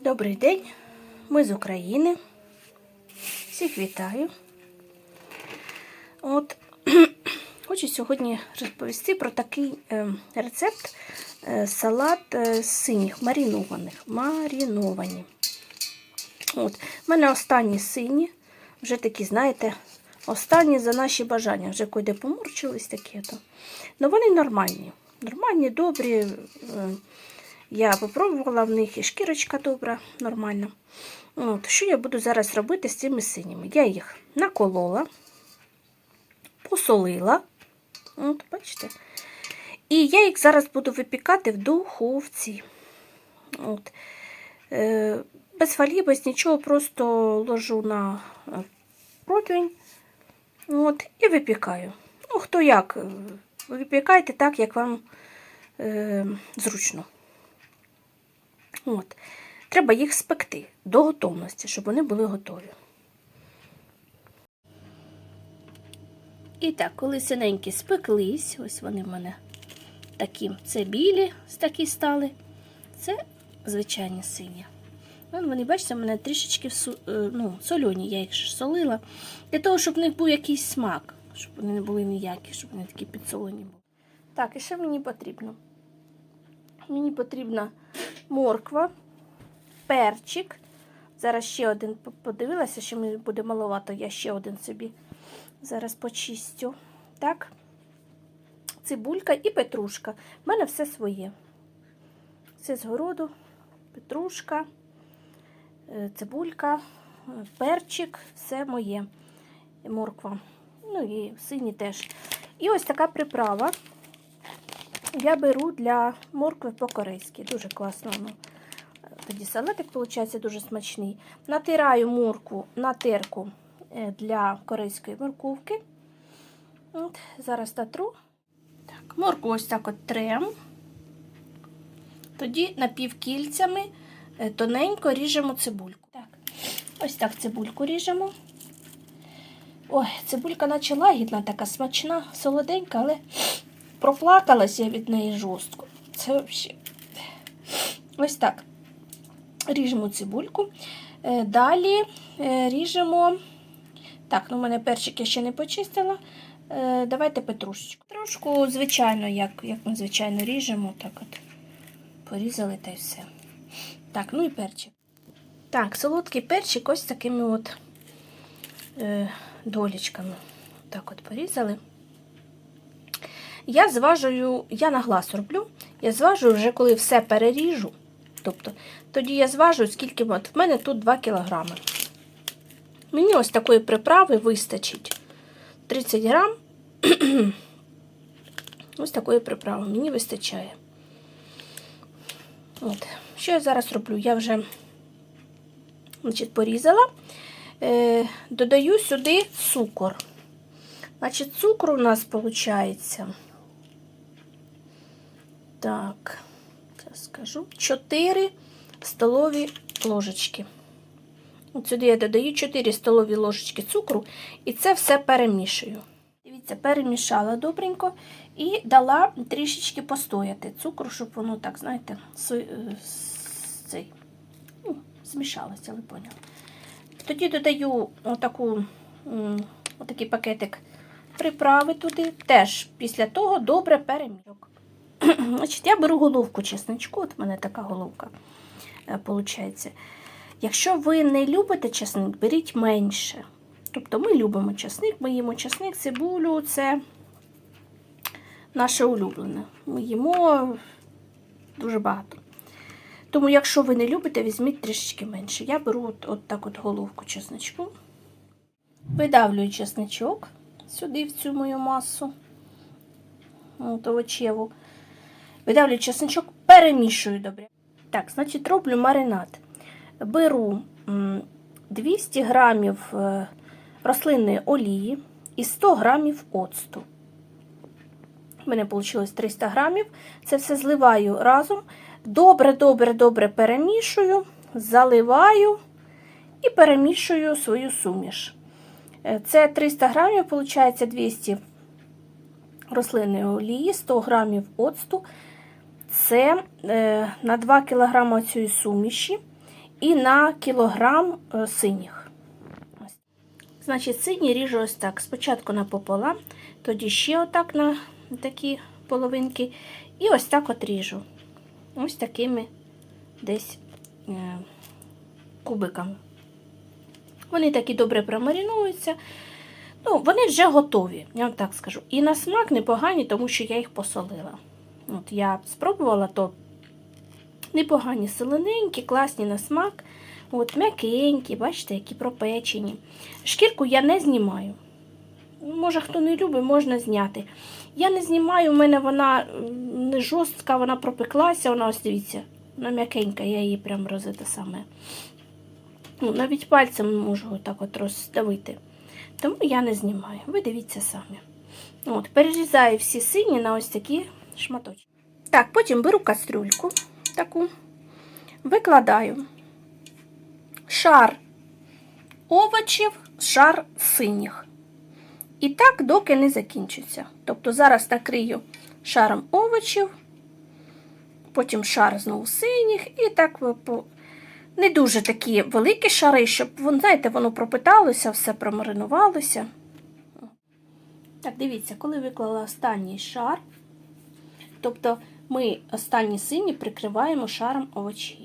Добрий день, ми з України. Всіх вітаю. От хочу сьогодні розповісти про такий е, рецепт е, салат е, синіх, маринованих. Мариновані. От. У мене останні сині, вже такі, знаєте, останні за наші бажання. Вже куди поморчились такі. То. Ну вони нормальні. Нормальні, добрі. е, Я попробувала в них і шкірочка добра, нормальна. От, що я буду зараз робити з цими синіми? Я їх наколола, посолила. От, бачите? І я їх зараз буду випікати в духовці. От. Е, без фольги, без нічого, просто ложу на е, противень от, і випікаю. Ну, хто як, е, випікайте так, як вам е, зручно. От. Треба їх спекти до готовності, щоб вони були готові. І так, коли синенькі спеклись, ось вони в мене такі, це білі такі стали, це звичайні сині. Вон вони, бачите, в мене трішечки е, ну, сольоні, я їх солила, для того, щоб в них був якийсь смак, щоб вони не були ніякі, щоб вони такі підсолені були. Так, і що мені потрібно? Мені потрібна морква, перчик. Зараз ще один подивилася, що мені буде маловато, я ще один собі зараз почистю. Так, цибулька і петрушка. У мене все своє. Все з городу, петрушка, е, цибулька, перчик, все моє. Морква. Ну і сині теж. І ось така приправа. Я беру для моркви по-корейськи. Дуже класно. Ну. Тоді салатик виходить дуже смачний. Натираю морку на терку е, для корейської морковки. От, зараз натру. Так, морку ось так от трем. Тоді напівкільцями е, тоненько ріжемо цибульку. Так, ось так цибульку ріжемо. Ой, цибулька наче лагідна, така смачна, солоденька, але проплакалась я від неї жорстко. Це взагалі. Ось так. Ріжемо цибульку. Е, Далі е, ріжемо. Так, ну в мене перчик я ще не почистила. Е, Давайте петрушечку. Петрушку, звичайно, як, як ми звичайно ріжемо, так от порізали та й все. Так, ну і перчик. Так, солодкий перчик ось такими от е, долічками. Так от порізали. Я зважую, я на глаз роблю, я зважую вже коли все переріжу. Тобто, тоді я зважую, скільки от. В мене тут 2 кілограми. Мені ось такої приправи вистачить 30 грам. ось такої приправи мені вистачає. От. Що я зараз роблю? Я вже значить, порізала, е, додаю сюди цукор. Значить, цукру у нас виходить. Так, зараз скажу. 4 столові ложечки. От сюди я додаю 4 столові ложечки цукру і це все перемішую. Дивіться, перемішала добренько і дала трішечки постояти цукру, щоб воно так, знаєте, е, цей, ну, змішалося, ви поняли. Тоді додаю отаку, отакий пакетик приправи туди. Теж після того добре перемішок. Значить, я беру головку чесничку, от в мене така головка виходить. Якщо ви не любите чесник, беріть менше. Тобто ми любимо чесник, ми їмо чесник, цибулю це наше улюблене. Ми їмо дуже багато. Тому, якщо ви не любите, візьміть трішечки менше. Я беру от, от так от головку чесничку, видавлюю чесничок сюди, в цю мою масу от, овочеву. Видавлю чесничок, перемішую добре. Так, значить, роблю маринад. Беру 200 грамів е, рослинної олії і 100 грамів оцту. У мене вийшло 300 грамів. Це все зливаю разом. Добре, добре, добре перемішую, заливаю і перемішую свою суміш. Е, Це 300 грамів, виходить 200 рослинної олії, 100 грамів оцту. Це е, на 2 кг цієї суміші і на кілограм е, синіх. Значить, сині ріжу ось так. Спочатку напополам, тоді ще отак на такі половинки. І ось так от ріжу. Ось такими десь е, кубиками. Вони такі добре промаринуються. Ну, вони вже готові, я вам так скажу. І на смак непогані, тому що я їх посолила. От Я спробувала, то непогані солененькі, класні на смак. От, м'якенькі, бачите, які пропечені. Шкірку я не знімаю. Може, хто не любить, можна зняти. Я не знімаю, у мене вона не жорстка, вона пропеклася, вона ось дивіться, вона м'якенька, я її прям розите саме. Ну, навіть пальцем можу отак от роздавити. Тому я не знімаю. Ви дивіться самі. От, перерізаю всі сині на ось такі шматочки. Так, потім беру кастрюльку таку, викладаю шар овочів, шар синіх. І так, доки не закінчиться. Тобто зараз накрию шаром овочів, потім шар знову синіх, і так не дуже такі великі шари, щоб знаєте, воно пропиталося, все промаринувалося. Так, дивіться, коли виклала останній шар, тобто ми останні сині прикриваємо шаром овочів.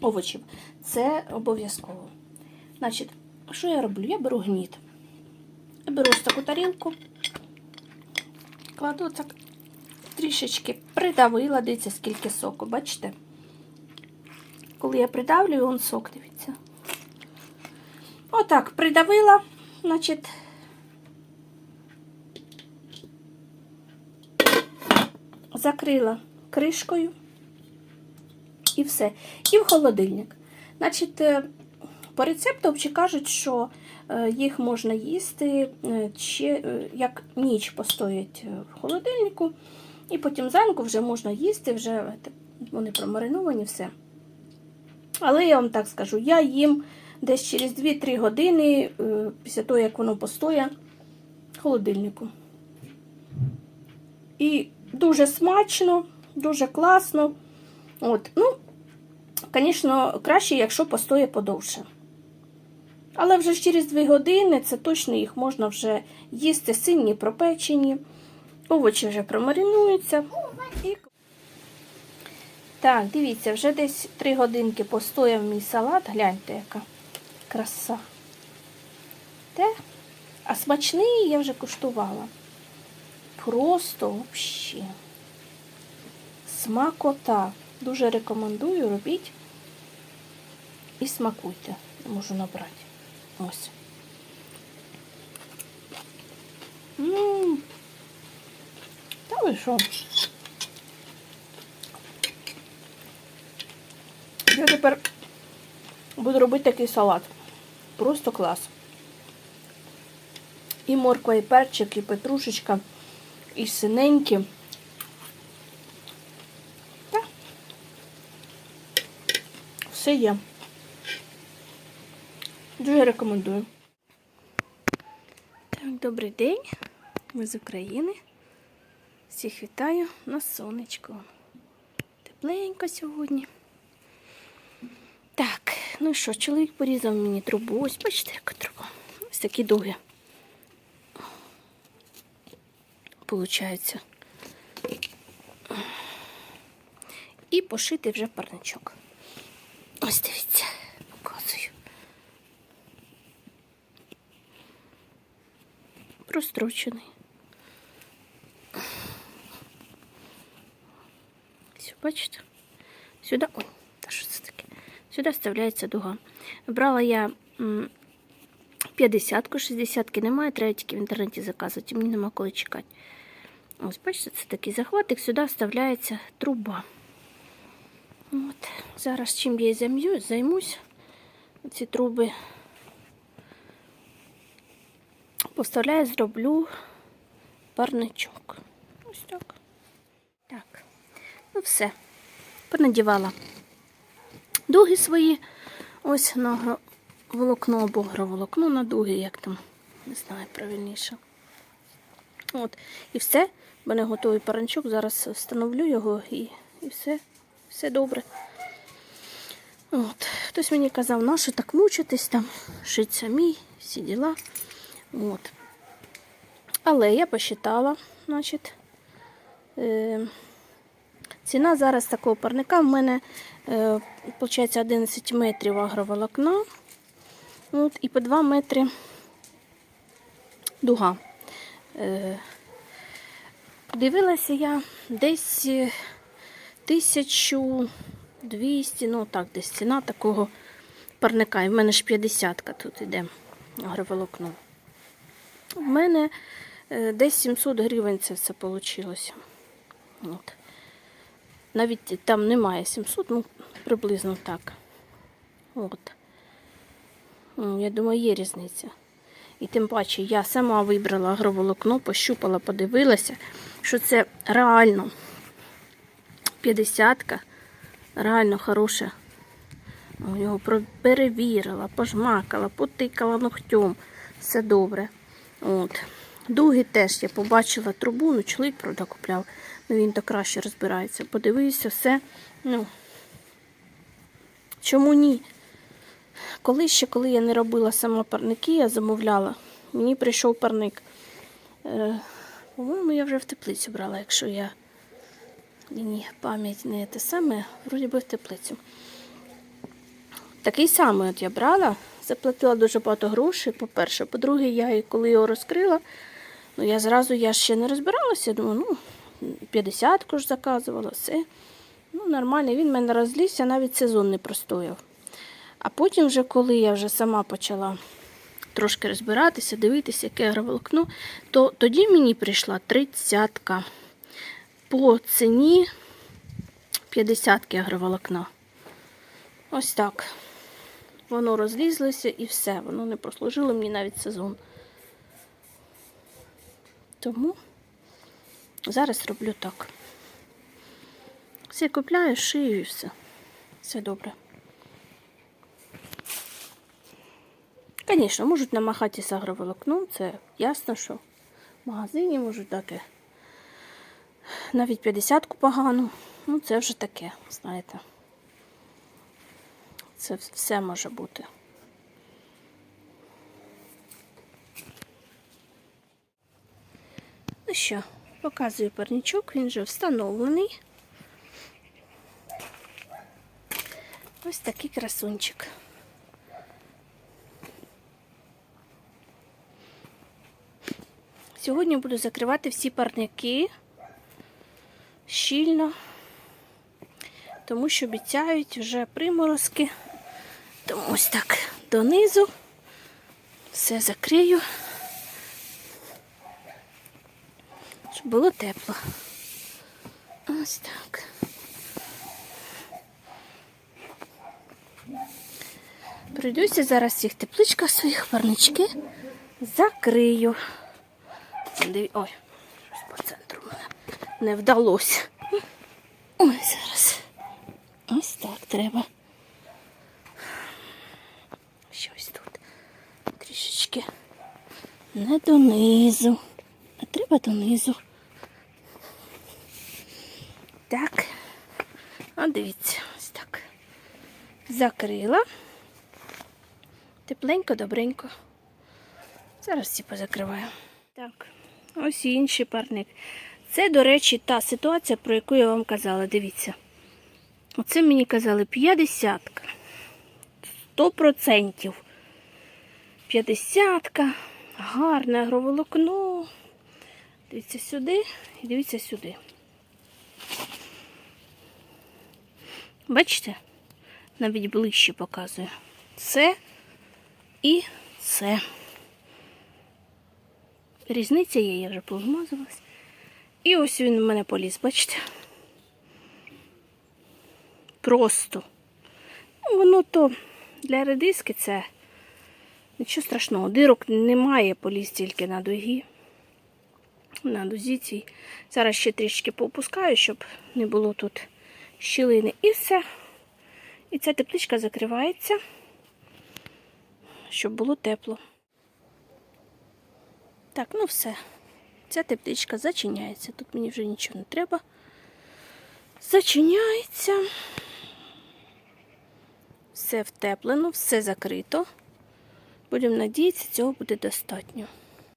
овочів. Це обов'язково. Значить, що я роблю? Я беру гніт. Я беру ось таку тарілку, кладу так трішечки придавила, дивіться, скільки соку, бачите? Коли я придавлюю, он сок, дивіться. Отак, придавила, значить, закрила кришкою і все. І в холодильник. Значить, е, по рецепту взагалі кажуть, що е, їх можна їсти ще е, як ніч постоять в холодильнику, і потім зранку вже можна їсти, вже вони промариновані, все. Але я вам так скажу, я їм десь через 2-3 години після того, як воно постоє в холодильнику. І дуже смачно, дуже класно. От, ну, звісно, краще, якщо постоє подовше. Але вже через 2 години це точно їх можна вже їсти сині, пропечені. Овочі вже промаринуються. Так, дивіться, вже десь 3 годинки постояв мій салат. Гляньте, яка краса. Те? А смачний я вже куштувала. Просто взагалі. Смакота. Дуже рекомендую, робіть і смакуйте. Можу набрати. Ось. М. Та ви що? Я тепер буду робити такий салат. Просто клас. І морква, і перчик, і петрушечка, і синенькі. Все є. Дуже рекомендую. Так, добрий день. Ми з України. Всіх вітаю на сонечко. Тепленько сьогодні. Так, ну що, чоловік порізав мені трубу. Ось бачите, яка труба. Ось такі дуги. Получається. І пошити вже парничок. Ось дивіться, показую. Прострочений. Все, бачите? Сюди. Ой, та що це таке? Сюди вставляється дуга. Брала я 50-ку, 60-ки немає, треба тільки в інтернеті заказувати, мені нема коли чекати. Ось, бачите, це такий захватик, сюди вставляється труба. От. Зараз чим я займ'ю- займусь, ці труби поставляю, зроблю парничок. Ось так. Так, ну все. Понадівала дуги свої. Ось на волокно або гроволокно на дуги, як там, не знаю правильніше. От, і все. Мене готовий паранчок. Зараз встановлю його і, і все, все добре. От. Хтось мені казав, на що так мучитись там, шить самі, всі діла. От. Але я посчитала, значить, е, ціна зараз такого парника в мене, е, виходить, 11 метрів агроволокна. От, і по 2 метри дуга. Е, Дивилася я десь е, 1200, ну так, десь ціна такого парника. І в мене ж 50-ка тут іде агроволокно. У мене е, десь 700 гривень це все вийшло. От. Навіть там немає 700, ну приблизно так. От. Я думаю, є різниця. І тим паче я сама вибрала агроволокно, пощупала, подивилася, що це реально 50-ка, реально хороша. Його перевірила, пожмакала, потикала ногтем. Все добре. От. Дуги теж я побачила трубу, ну чоловік, правда, купляв, ну він то краще розбирається. Подивився, все. Ну, чому ні? Коли ще, коли я не робила сама парники, я замовляла, мені прийшов парник. По-моєму, я вже в теплицю брала, якщо я мені пам'ять не те саме, вроді би в теплицю. Такий самий от я брала, заплатила дуже багато грошей, по-перше. По-друге, я коли його розкрила, ну я зразу я ще не розбиралася, думаю, ну, 50 ж заказувала, все. Ну, нормально, він в мене розлізся, навіть сезон не простояв. А потім, вже, коли я вже сама почала трошки розбиратися, дивитися, яке агроволокно, то тоді мені прийшла тридцятка по ціні 50 агроволокна. Ось так. Воно розлізлося і все. Воно не прослужило мені навіть сезон. Тому зараз роблю так. Все купляю, шию і все. Все добре. Звісно, можуть намахати агроволокном, це ясно, що в магазині можуть дати навіть 50-ку погану. Ну, це вже таке, знаєте. Це все може бути. Ну що, показую парничок, він вже встановлений. Ось такий красунчик. Сьогодні буду закривати всі парники щільно, тому що обіцяють вже приморозки. Тому ось так донизу все закрию, щоб було тепло. Ось так. Пройдуся зараз всіх тепличках своїх парнички закрию. Диві... Ой, щось по центру мене не вдалося. Ой, зараз. Ось так треба. Щось тут трішечки не донизу, а треба донизу. Так. А дивіться, ось так. Закрила. Тепленько, добренько. Зараз всі позакриваю. Так, ось і інший парник. Це, до речі, та ситуація, про яку я вам казала. Дивіться. Оце мені казали 50. 100%. 50. Гарне агроволокно. Дивіться сюди і дивіться сюди. Бачите? Навіть ближче показую. Це і це. Різниця є, я вже повмазалась. І ось він у мене поліз, бачите? Просто. Ну, воно то для редиски це нічого страшного. Дирок немає, поліз тільки на дугі. На дузі цій. Зараз ще трішки поопускаю, щоб не було тут щілини. І все. І ця тепличка закривається, щоб було тепло. Так, ну все. Ця тепличка зачиняється. Тут мені вже нічого не треба. Зачиняється. Все втеплено, все закрито. Будемо надіятися, цього буде достатньо.